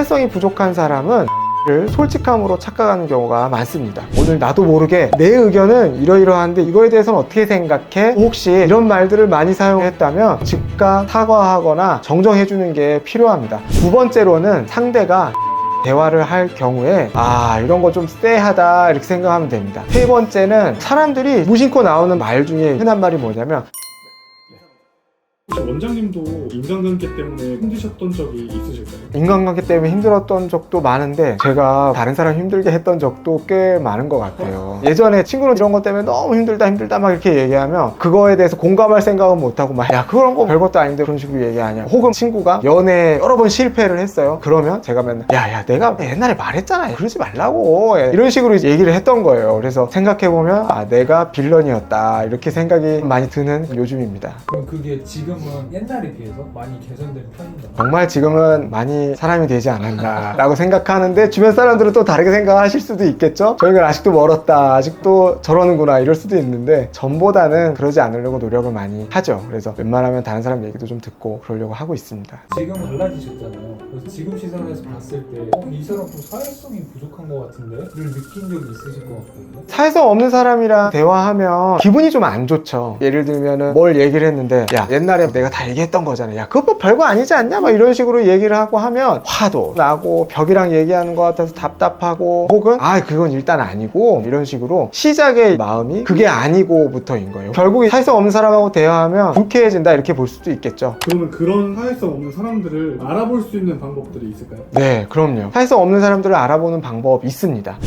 사회성이 부족한 사람은 를 솔직함으로 착각하는 경우가 많습니다. 오늘 나도 모르게 내 의견은 이러이러한데 이거에 대해서는 어떻게 생각해? 혹시 이런 말들을 많이 사용했다면 즉각 사과하거나 정정해주는 게 필요합니다. 두 번째로는 상대가 대화를 할 경우에 아 이런 거 좀 쎄하다 이렇게 생각하면 됩니다. 세 번째는 사람들이 무심코 나오는 말 중에 흔한 말이 뭐냐면 혹시 원장님도 인간관계 때문에 힘드셨던 적이 있으실까요? 인간관계 때문에 힘들었던 적도 많은데 제가 다른 사람 힘들게 했던 적도 꽤 많은 것 같아요. 예전에 친구는 이런 것 때문에 너무 힘들다 힘들다 막 이렇게 얘기하면 그거에 대해서 공감할 생각은 못하고 막 야 그런 거 별것도 아닌데 그런 식으로 얘기하냐. 혹은 친구가 연애 여러 번 실패를 했어요. 그러면 제가 맨날 야야 내가 옛날에 말했잖아. 그러지 말라고 예, 이런 식으로 얘기를 했던 거예요. 그래서 생각해보면 아 내가 빌런이었다 이렇게 생각이 많이 드는 요즘입니다. 그럼 그게 지금 은 옛날에 비해서 많이 개선된 편인가요? 정말 지금은 많이 사람이 되지 않았나라고 생각하는데 주변 사람들은 또 다르게 생각하실 수도 있겠죠. 저희가 아직도 멀었다, 아직도 저러는구나 이럴 수도 있는데 전보다는 그러지 않으려고 노력을 많이 하죠. 그래서 웬만하면 다른 사람 얘기도 좀 듣고 그러려고 하고 있습니다. 지금 달라지셨잖아요. 그래서 지금 시선에서 봤을 때, 어, 이 사람 좀 사회성이 부족한 것 같은데? 를 느낀 적이 있으실 것 같거든요. 사회성 없는 사람이랑 대화하면 기분이 좀 안 좋죠. 예를 들면은 뭘 얘기를 했는데 야 옛날에 내가 다 얘기했던 거잖아. 야 그거 뭐 별거 아니지 않냐? 막 이런 식으로 얘기를 하고 하면 화도 나고 벽이랑 얘기하는 것 같아서 답답하고 혹은 아 그건 일단 아니고 이런 식으로 시작의 마음이 그게 아니고부터인 거예요. 결국에 사회성 없는 사람하고 대화하면 불쾌해진다 이렇게 볼 수도 있겠죠. 그러면 그런 사회성 없는 사람들을 알아볼 수 있는 방법들이 있을까요? 네, 그럼요. 사회성 없는 사람들을 알아보는 방법 있습니다.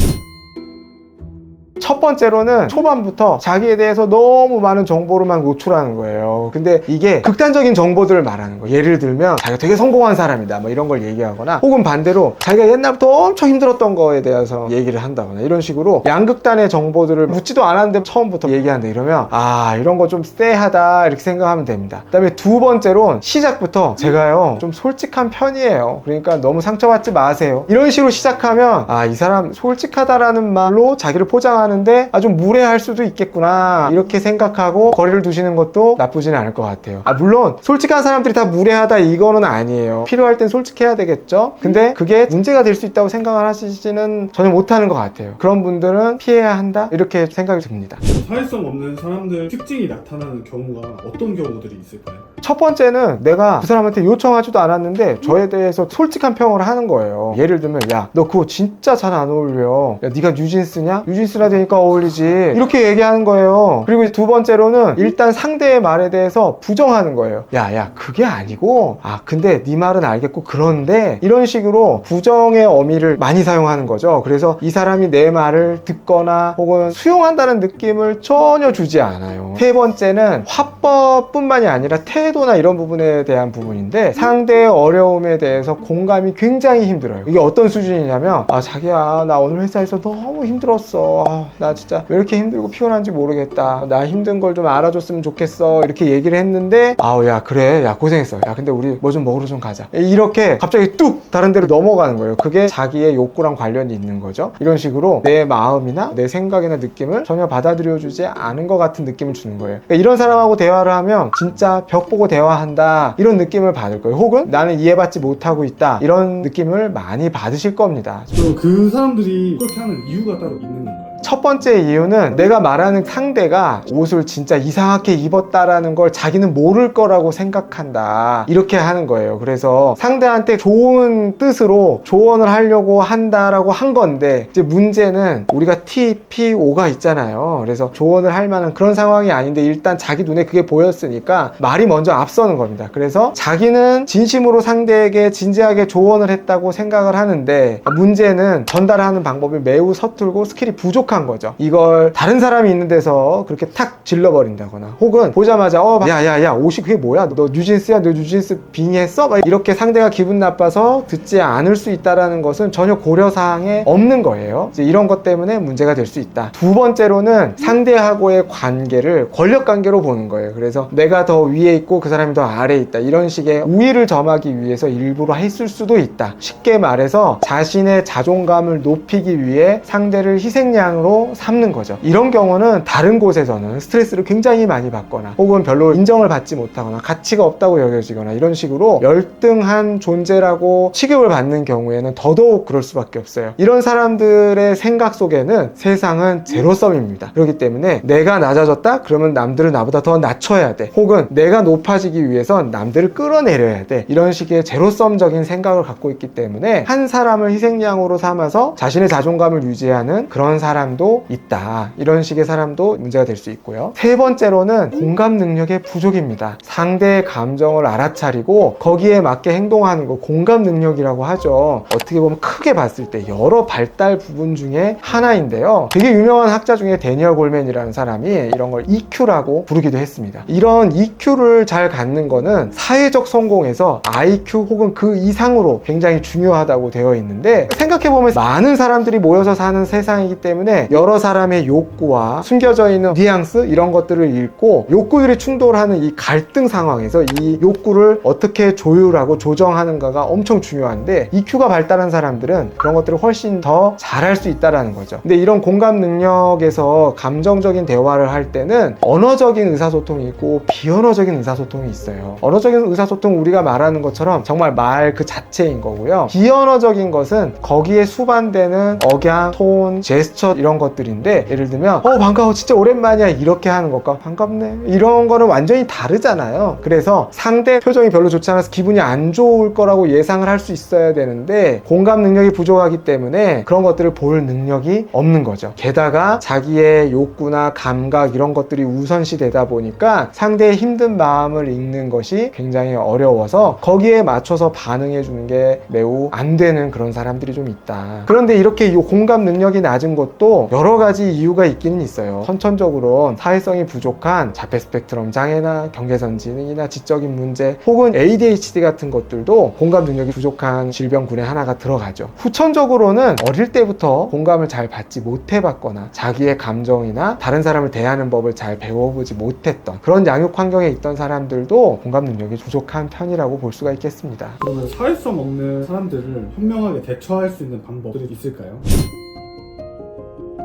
첫 번째로는 초반부터 자기에 대해서 너무 많은 정보를만 노출하는 거예요. 근데 이게 극단적인 정보들을 말하는 거예요. 예를 들면 자기가 되게 성공한 사람이다. 뭐 이런 걸 얘기하거나 혹은 반대로 자기가 옛날부터 엄청 힘들었던 거에 대해서 얘기를 한다거나 이런 식으로 양극단의 정보들을 묻지도 않았는데 처음부터 얘기한다 이러면 아 이런 거 좀 쎄하다 이렇게 생각하면 됩니다. 그다음에 두 번째로는 시작부터 제가요 좀 솔직한 편이에요. 그러니까 너무 상처받지 마세요. 이런 식으로 시작하면 아 이 사람 솔직하다라는 말로 자기를 포장하는 데 아 좀 무례할 수도 있겠구나 이렇게 생각하고 거리를 두시는 것도 나쁘지는 않을 것 같아요. 아 물론 솔직한 사람들이 다 무례하다 이거는 아니에요. 필요할 땐 솔직해야 되겠죠. 근데 그게 문제가 될 수 있다고 생각을 하시지는 전혀 못하는 것 같아요. 그런 분들은 피해야 한다 이렇게 생각이 듭니다. 사회성 없는 사람들 특징이 나타나는 경우가 어떤 경우들이 있을까요? 첫 번째는 내가 그 사람한테 요청하지도 않았는데 저에 대해서 솔직한 평을 하는 거예요. 예를 들면 야 너 그거 진짜 잘 안 어울려. 야 네가 뉴진스냐? 뉴진스라 되니까 어울리지. 이렇게 얘기하는 거예요. 그리고 두 번째로는 일단 상대의 말에 대해서 부정하는 거예요. 야야 그게 아니고 아 근데 네 말은 알겠고 그런데 이런 식으로 부정의 어미를 많이 사용하는 거죠. 그래서 이 사람이 내 말을 듣거나 혹은 수용한다는 느낌을 전혀 주지 않아요. 세 번째는 화법뿐만이 아니라 태도나 이런 부분에 대한 부분인데 상대의 어려움에 대해서 공감이 굉장히 힘들어요. 이게 어떤 수준이냐면 아 자기야 나 오늘 회사에서 너무 힘들었어. 아, 나 진짜 왜 이렇게 힘들고 피곤한지 모르겠다. 나 힘든 걸 좀 알아줬으면 좋겠어. 이렇게 얘기를 했는데 아우 야 그래 야 고생했어. 야 근데 우리 뭐 좀 먹으러 좀 가자. 이렇게 갑자기 뚝 다른 데로 넘어가는 거예요. 그게 자기의 욕구랑 관련이 있는 거죠. 이런 식으로 내 마음이나 내 생각이나 느낌을 전혀 받아들여주지 않은 것 같은 느낌을 주는 거예요. 그러니까 이런 사람하고 대화를 하면 진짜 벽 보고 대화한다 이런 느낌을 받을 거예요. 혹은 나는 이해받지 못하고 있다 이런 느낌을 많이 받으실 겁니다. 그럼 그 사람들이 그렇게 하는 이유가 따로 있는 건가요? 첫 번째 이유는 내가 말하는 상대가 옷을 진짜 이상하게 입었다라는 걸 자기는 모를 거라고 생각한다. 이렇게 하는 거예요. 그래서 상대한테 좋은 뜻으로 조언을 하려고 한다라고 한 건데 이제 문제는 우리가 T, P, O가 있잖아요. 그래서 조언을 할 만한 그런 상황이 아닌데 일단 자기 눈에 그게 보였으니까 말이 먼저 앞서는 겁니다. 그래서 자기는 진심으로 상대에게 진지하게 조언을 했다고 생각을 하는데 문제는 전달하는 방법이 매우 서툴고 스킬이 부족한 거죠. 이걸 다른 사람이 있는 데서 그렇게 탁 질러버린다거나 혹은 보자마자 어 야야야 옷이 그게 뭐야 너 뉴진스야 너 뉴진스 빙의했어 막 이렇게 상대가 기분 나빠서 듣지 않을 수 있다라는 것은 전혀 고려사항에 없는 거예요. 이런 것 때문에 문제가 될 수 있다. 두 번째로는 상대하고의 관계를 권력 관계로 보는 거예요. 그래서 내가 더 위에 있고 그 사람이 더 아래에 있다. 이런 식의 우위를 점하기 위해서 일부러 했을 수도 있다. 쉽게 말해서 자신의 자존감을 높이기 위해 상대를 희생양 으로 세상으로 삼는 거죠. 이런 경우는 다른 곳에서는 스트레스를 굉장히 많이 받거나 혹은 별로 인정을 받지 못하거나 가치가 없다고 여겨지거나 이런 식으로 열등한 존재라고 취급을 받는 경우에는 더더욱 그럴 수밖에 없어요. 이런 사람들의 생각 속에는 세상은 제로섬입니다. 그렇기 때문에 내가 낮아졌다? 그러면 남들은 나보다 더 낮춰야 돼. 혹은 내가 높아지기 위해선 남들을 끌어내려야 돼. 이런 식의 제로섬적인 생각을 갖고 있기 때문에 한 사람을 희생양으로 삼아서 자신의 자존감을 유지하는 그런 사람 도 있다. 이런 식의 사람도 문제가 될 수 있고요. 세 번째로는 공감 능력의 부족입니다. 상대의 감정을 알아차리고 거기에 맞게 행동하는 거 공감 능력이라고 하죠. 어떻게 보면 크게 봤을 때 여러 발달 부분 중에 하나인데요. 되게 유명한 학자 중에 데니얼 골맨이라는 사람이 이런 걸 EQ라고 부르기도 했습니다. 이런 EQ를 잘 갖는 거는 사회적 성공에서 IQ 혹은 그 이상으로 굉장히 중요하다고 되어 있는데 생각해보면 많은 사람들이 모여서 사는 세상이기 때문에 여러 사람의 욕구와 숨겨져 있는 뉘앙스 이런 것들을 읽고 욕구들이 충돌하는 이 갈등 상황에서 이 욕구를 어떻게 조율하고 조정하는가가 엄청 중요한데 EQ가 발달한 사람들은 그런 것들을 훨씬 더 잘할 수 있다라는 거죠. 근데 이런 공감 능력에서 감정적인 대화를 할 때는 언어적인 의사소통이 있고 비언어적인 의사소통이 있어요. 언어적인 의사소통 우리가 말하는 것처럼 정말 말 그 자체인 거고요. 비언어적인 것은 거기에 수반되는 억양, 톤, 제스처 이런 것들인데 예를 들면 어 반가워 진짜 오랜만이야 이렇게 하는 것과 반갑네 이런 거는 완전히 다르잖아요. 그래서 상대 표정이 별로 좋지 않아서 기분이 안 좋을 거라고 예상을 할 수 있어야 되는데 공감 능력이 부족하기 때문에 그런 것들을 볼 능력이 없는 거죠. 게다가 자기의 욕구나 감각 이런 것들이 우선시 되다 보니까 상대의 힘든 마음을 읽는 것이 굉장히 어려워서 거기에 맞춰서 반응해 주는 게 매우 안 되는 그런 사람들이 좀 있다. 그런데 이렇게 이 공감 능력이 낮은 것도 여러 가지 이유가 있기는 있어요. 선천적으로 사회성이 부족한 자폐 스펙트럼 장애나 경계선 지능이나 지적인 문제 혹은 ADHD 같은 것들도 공감 능력이 부족한 질병군에 하나가 들어가죠. 후천적으로는 어릴 때부터 공감을 잘 받지 못해봤거나 자기의 감정이나 다른 사람을 대하는 법을 잘 배워보지 못했던 그런 양육 환경에 있던 사람들도 공감 능력이 부족한 편이라고 볼 수가 있겠습니다. 그러면 사회성 없는 사람들을 현명하게 대처할 수 있는 방법들이 있을까요?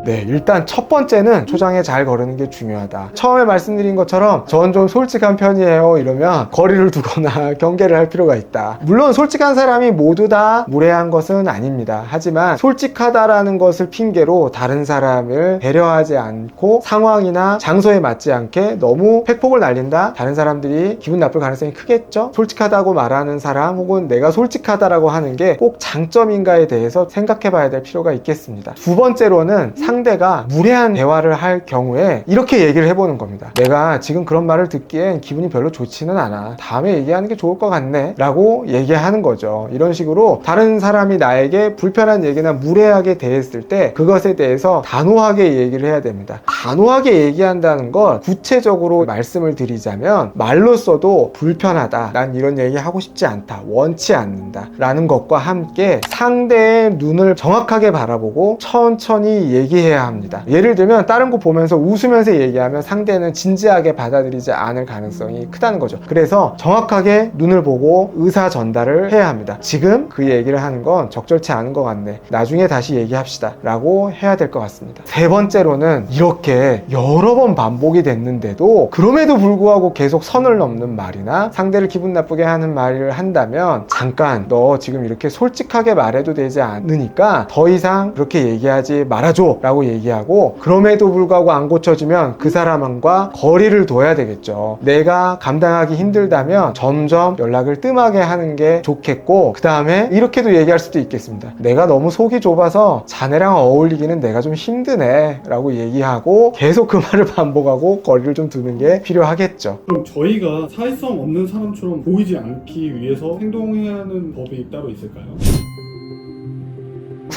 네, 일단 첫 번째는 초장에 잘 거르는 게 중요하다. 처음에 말씀드린 것처럼 전 좀 솔직한 편이에요. 이러면 거리를 두거나 경계를 할 필요가 있다. 물론 솔직한 사람이 모두 다 무례한 것은 아닙니다. 하지만 솔직하다라는 것을 핑계로 다른 사람을 배려하지 않고 상황이나 장소에 맞지 않게 너무 팩폭을 날린다? 다른 사람들이 기분 나쁠 가능성이 크겠죠? 솔직하다고 말하는 사람 혹은 내가 솔직하다라고 하는 게 꼭 장점인가에 대해서 생각해 봐야 될 필요가 있겠습니다. 두 번째로는 상 대가 무례한 대화를 할 경우에 이렇게 얘기를 해보는 겁니다. 내가 지금 그런 말을 듣기엔 기분이 별로 좋지는 않아. 다음에 얘기하는 게 좋을 것 같네. 라고 얘기하는 거죠. 이런 식으로 다른 사람이 나에게 불편한 얘기나 무례하게 대했을 때 그것에 대해서 단호하게 얘기를 해야 됩니다. 단호하게 얘기한다는 걸 구체적으로 말씀을 드리자면 말로써도 불편하다. 난 이런 얘기 하고 싶지 않다. 원치 않는다. 라는 것과 함께 상대의 눈을 정확하게 바라보고 천천히 얘기 해야 합니다. 예를 들면 다른 거 보면서 웃으면서 얘기하면 상대는 진지하게 받아들이지 않을 가능성이 크다는 거죠. 그래서 정확하게 눈을 보고 의사 전달을 해야 합니다. 지금 그 얘기를 하는 건 적절치 않은 것 같네. 나중에 다시 얘기합시다. 라고 해야 될 것 같습니다. 세 번째로는 이렇게 여러 번 반복이 됐는데도 그럼에도 불구하고 계속 선을 넘는 말이나 상대를 기분 나쁘게 하는 말을 한다면 잠깐 너 지금 이렇게 솔직하게 말해도 되지 않으니까 더 이상 그렇게 얘기하지 말아줘 라고 얘기하고 그럼에도 불구하고 안 고쳐지면 그 사람과 거리를 둬야 되겠죠. 내가 감당하기 힘들다면 점점 연락을 뜸하게 하는 게 좋겠고 그 다음에 이렇게도 얘기할 수도 있겠습니다. 내가 너무 속이 좁아서 자네랑 어울리기는 내가 좀 힘드네 라고 얘기하고 계속 그 말을 반복하고 거리를 좀 두는 게 필요하겠죠. 그럼 저희가 사회성 없는 사람처럼 보이지 않기 위해서 행동해야 하는 법이 따로 있을까요?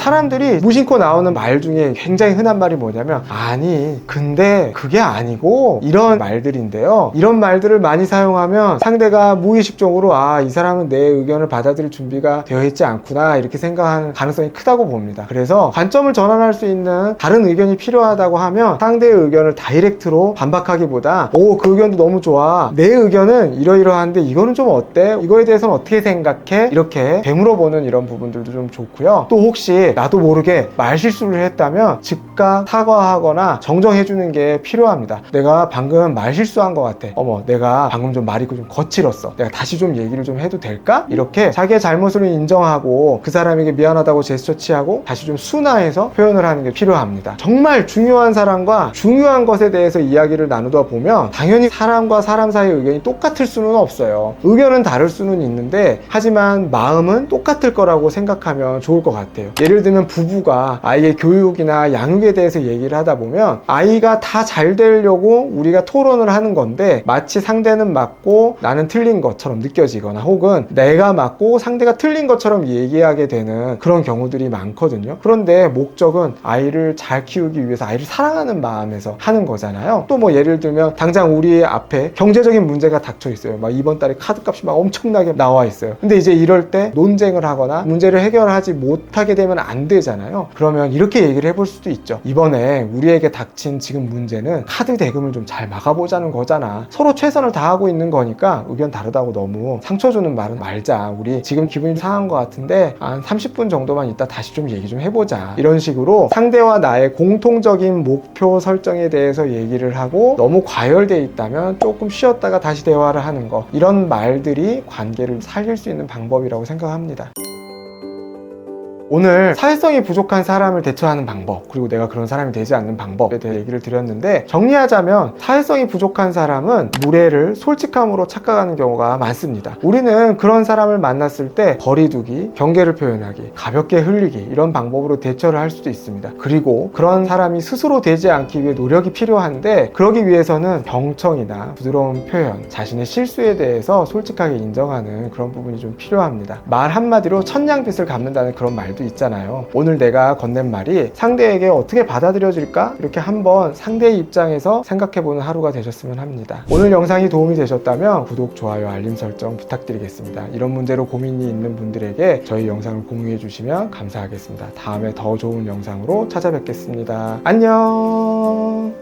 사람들이 무심코 나오는 말 중에 굉장히 흔한 말이 뭐냐면 아니 근데 그게 아니고 이런 말들인데요 이런 말들을 많이 사용하면 상대가 무의식적으로 아 이 사람은 내 의견을 받아들일 준비가 되어 있지 않구나 이렇게 생각하는 가능성이 크다고 봅니다 그래서 관점을 전환할 수 있는 다른 의견이 필요하다고 하면 상대의 의견을 다이렉트로 반박하기보다 오 그 의견도 너무 좋아 내 의견은 이러이러한데 이거는 좀 어때? 이거에 대해서는 어떻게 생각해? 이렇게 되물어보는 이런 부분들도 좀 좋고요 또 혹시 나도 모르게 말실수를 했다면 즉각 사과하거나 정정해주는 게 필요합니다. 내가 방금 말실수한 것 같아. 어머, 내가 방금 좀 말이 좀 거칠었어. 내가 다시 좀 얘기를 좀 해도 될까? 이렇게 자기의 잘못을 인정하고 그 사람에게 미안하다고 제스처 취하고 다시 좀 순화해서 표현을 하는 게 필요합니다. 정말 중요한 사람과 중요한 것에 대해서 이야기를 나누다 보면 당연히 사람과 사람 사이의 의견이 똑같을 수는 없어요. 의견은 다를 수는 있는데 하지만 마음은 똑같을 거라고 생각하면 좋을 것 같아요. 예를 들면 부부가 아이의 교육이나 양육에 대해서 얘기를 하다 보면 아이가 다 잘 되려고 우리가 토론을 하는 건데 마치 상대는 맞고 나는 틀린 것처럼 느껴지거나 혹은 내가 맞고 상대가 틀린 것처럼 얘기하게 되는 그런 경우들이 많거든요. 그런데 목적은 아이를 잘 키우기 위해서 아이를 사랑하는 마음에서 하는 거잖아요. 또 뭐 예를 들면 당장 우리 앞에 경제적인 문제가 닥쳐 있어요. 막 이번 달에 카드값이 막 엄청나게 나와 있어요. 근데 이제 이럴 때 논쟁을 하거나 문제를 해결하지 못하게 되면 안 되잖아요. 그러면 이렇게 얘기를 해볼 수도 있죠. 이번에 우리에게 닥친 지금 문제는 카드 대금을 좀 잘 막아보자는 거잖아. 서로 최선을 다하고 있는 거니까 의견 다르다고 너무 상처 주는 말은 말자. 우리 지금 기분이 상한 것 같은데 한 30분 정도만 있다 다시 좀 얘기 좀 해보자. 이런 식으로 상대와 나의 공통적인 목표 설정에 대해서 얘기를 하고 너무 과열돼 있다면 조금 쉬었다가 다시 대화를 하는 거. 이런 말들이 관계를 살릴 수 있는 방법이라고 생각합니다. 오늘 사회성이 부족한 사람을 대처하는 방법 그리고 내가 그런 사람이 되지 않는 방법에 대해 얘기를 드렸는데 정리하자면 사회성이 부족한 사람은 무례를 솔직함으로 착각하는 경우가 많습니다. 우리는 그런 사람을 만났을 때 거리두기, 경계를 표현하기, 가볍게 흘리기 이런 방법으로 대처를 할 수도 있습니다. 그리고 그런 사람이 스스로 되지 않기 위해 노력이 필요한데 그러기 위해서는 경청이나 부드러운 표현, 자신의 실수에 대해서 솔직하게 인정하는 그런 부분이 좀 필요합니다. 말 한마디로 천냥빚을 갚는다는 그런 말도 있잖아요. 오늘 내가 건넨 말이 상대에게 어떻게 받아들여질까? 이렇게 한번 상대의 입장에서 생각해보는 하루가 되셨으면 합니다. 오늘 영상이 도움이 되셨다면 구독, 좋아요, 알림 설정 부탁드리겠습니다. 이런 문제로 고민이 있는 분들에게 저희 영상을 공유해 주시면 감사하겠습니다. 다음에 더 좋은 영상으로 찾아뵙겠습니다. 안녕!